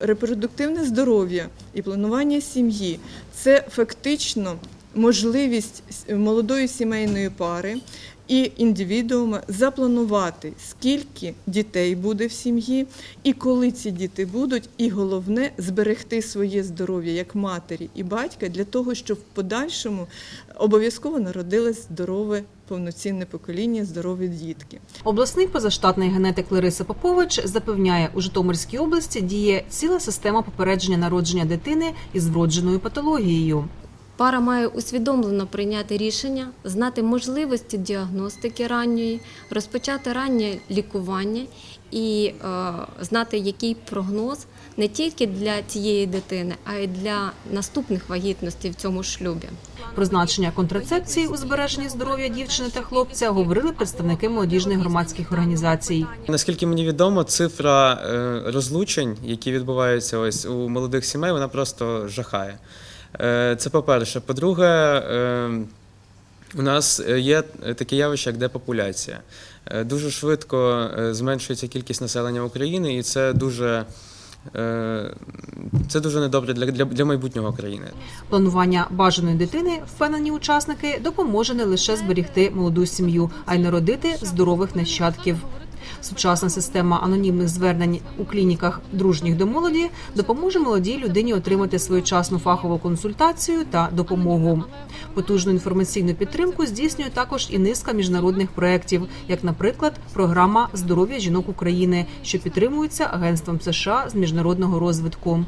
Репродуктивне здоров'я і планування сім'ї це фактично можливість молодої сімейної пари і індивідуума запланувати, скільки дітей буде в сім'ї, і коли ці діти будуть, і головне зберегти своє здоров'я як матері і батька для того, щоб в подальшому обов'язково народилось здорове повноцінне покоління, здорові дітки. Обласний позаштатний генетик Лариса Попович запевняє, у Житомирській області діє ціла система попередження народження дитини із вродженою патологією. Пара має усвідомлено прийняти рішення, знати можливості діагностики ранньої, розпочати раннє лікування і е, знати, який прогноз не тільки для цієї дитини, а й для наступних вагітностей в цьому шлюбі. Про значення контрацепції у збереженні здоров'я дівчини та хлопця говорили представники молодіжних громадських організацій. Наскільки мені відомо, цифра е, розлучень, які відбуваються ось у молодих сімей, вона просто жахає. Е, Це по-перше. По-друге, е, у нас є таке явище, як депопуляція. Е, Дуже швидко зменшується кількість населення України, і це дуже, це дуже недобре для, для, для майбутнього країни. Планування бажаної дитини, впевнені учасники, допоможе не лише зберігти молоду сім'ю, а й народити здорових нащадків. Сучасна система анонімних звернень у клініках дружніх до молоді допоможе молодій людині отримати своєчасну фахову консультацію та допомогу. Потужну інформаційну підтримку здійснює також і низка міжнародних проєктів, як, наприклад, програма Здоров'я жінок України, що підтримується Агентством США з міжнародного розвитку.